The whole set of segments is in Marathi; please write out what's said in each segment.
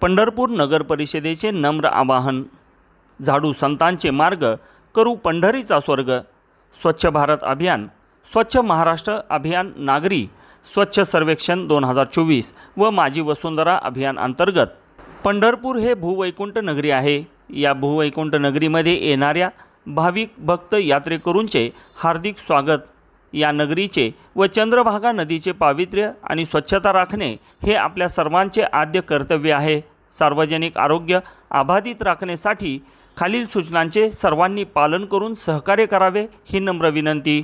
पंढरपूर नगर परिषदेचे नम्र आवाहन. झाडू संतांचे मार्ग करू पंढरीचा स्वर्ग. स्वच्छ भारत अभियान स्वच्छ महाराष्ट्र अभियान नागरी स्वच्छ सर्वेक्षण दोन हजार चोवीस व माझी वसुंधरा अभियान अंतर्गत. पंढरपूर हे भूवैकुंठ नगरी आहे. या भूवैकुंठ नगरीमध्ये येणाऱ्या भाविक भक्त यात्रेकरूंचे हार्दिक स्वागत. या नगरीचे व चंद्रभागा नदीचे पावित्र्य आणि स्वच्छता राखणे हे आपल्या सर्वांचे आद्य कर्तव्य आहे. सार्वजनिक आरोग्य अबाधित राखण्यासाठी खालील सूचनांचे सर्वांनी पालन करून सहकार्य करावे ही नम्र विनंती.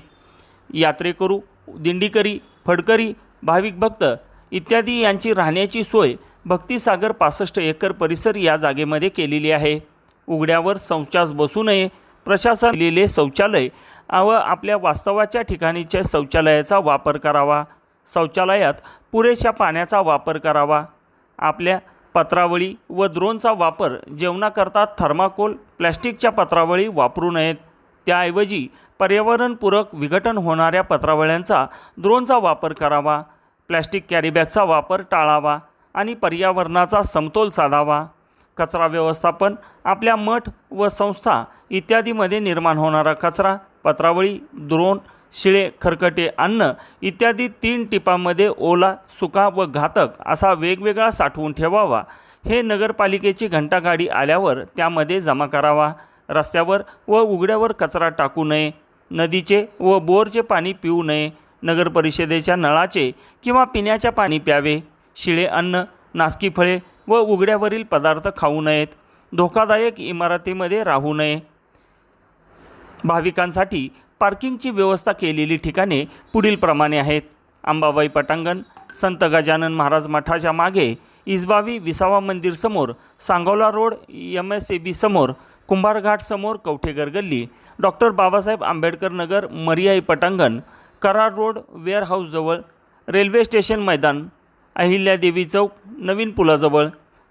यात्रेकरू दिंडीकरी फडकरी भाविक भक्त इत्यादी यांची राहण्याची सोय भक्तिसागर पासष्ट एकर परिसर या जागेमध्ये केलेली आहे. उघड्यावर संचास बसू नये प्रशासन लिहिले शौचालय व आपल्या वास्तवाच्या ठिकाणीच्या शौचालयाचा वापर करावा. शौचालयात पुरेशा पाण्याचा वापर करावा. आपल्या पत्रावळी व द्रोणचा वापर जेवणाकरता थर्माकोल प्लॅस्टिकच्या पत्रावळी वापरू नयेत. त्याऐवजी पर्यावरणपूरक विघटन होणाऱ्या पत्रावळ्यांचा द्रोणचा वापर करावा. प्लॅस्टिक कॅरीबॅगचा वापर टाळावा आणि पर्यावरणाचा समतोल साधावा. कचरा व्यवस्थापन आपल्या मठ व संस्था इत्यादीमध्ये निर्माण होणारा कचरा पत्रावळी द्रोण शिळे खरकटे अन्न इत्यादी तीन टिपांमध्ये ओला सुका व घातक असा वेगवेगळा साठवून ठेवावा. हे नगरपालिकेची घंटागाडी आल्यावर त्यामध्ये जमा करावा. रस्त्यावर व उघड्यावर कचरा टाकू नये. नदीचे व बोरचे पाणी पिऊ नये. नगर परिषदेच्या नळाचे किंवा पिण्याच्या पाणी प्यावे. शिळे अन्न नासकी फळे व उघड्यावरील पदार्थ खाऊ नयेत. धोकादायक इमारतीमध्ये राहू नये. भाविकांसाठी पार्किंगची व्यवस्था केलेली ठिकाणे पुढीलप्रमाणे आहेत. अंबाबाई पटांगण संत गजानन महाराज मठाच्या मागे इसबावी विसावा मंदिर समोर Sangola road M S A B समोर कुंभारघाट समोर कवठेगर गल्ली डॉक्टर बाबासाहेब आंबेडकर नगर मरियाई पटांगण कराड रोड वेअरहाऊसजवळ रेल्वे स्टेशन मैदान अहिल्यादेवी चौक नवीन पुलाजवळ.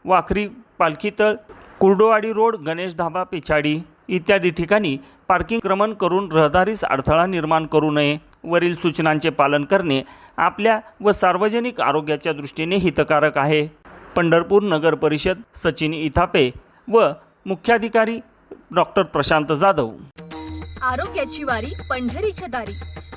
वाखरी पालखीतळ कुर्डोवाडी रोड गणेश धाबा पिछाडी इत्यादी ठिकाणी पार्किंग क्रमण करून रहदारीस अडथळा निर्माण करू नये. वरील सूचनांचे पालन करणे आपल्या व सार्वजनिक आरोग्याच्या दृष्टीने हितकारक आहे. पंढरपूर नगर परिषद सचिन इथापे व मुख्याधिकारी डॉक्टर प्रशांत जाधव. आरोग्याची वारी पंढरीच्या दारी.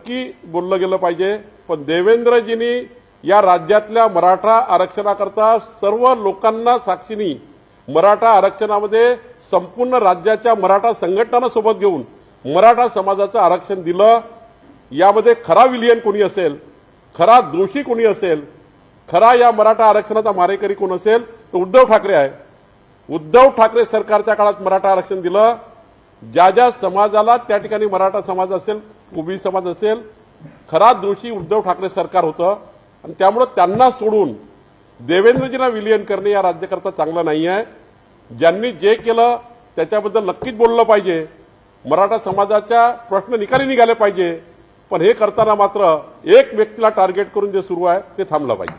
की बोललं गेलं पाहिजे. पण देवेंद्रजींनी या राज्यातल्या मराठा आरक्षणाकरता सर्व लोकांना साक्षीनी मराठा आरक्षणामध्ये संपूर्ण राज्याच्या मराठा संघटनांना सोबत घेऊन मराठा समाजाचं आरक्षण दिलं. यामध्ये खरा विलियन कोणी असेल खरा दोषी कोणी असेल खरा या मराठा आरक्षणाचा मारेकरी कोण असेल तो उद्धव ठाकरे आहे. उद्धव ठाकरे सरकारच्या काळात मराठा आरक्षण दिलं. ज्या ज्या समाजाला त्या ठिकाणी मराठा समाज असेल कुबी समाज असेल खरा दोषी उद्धव ठाकरे सरकार होतं आणि त्यामुळं त्यांना सोडून देवेंद्रजींना विलियन करणे या राज्याकरता चांगलं नाही आहे ज्यांनी जे केलं त्याच्याबद्दल नक्कीच बोललं पाहिजे. मराठा समाजाच्या प्रश्न निकाली निघाले पाहिजे. पण हे करताना मात्र एक व्यक्तीला टार्गेट करून जे सुरू आहे ते थांबलं पाहिजे.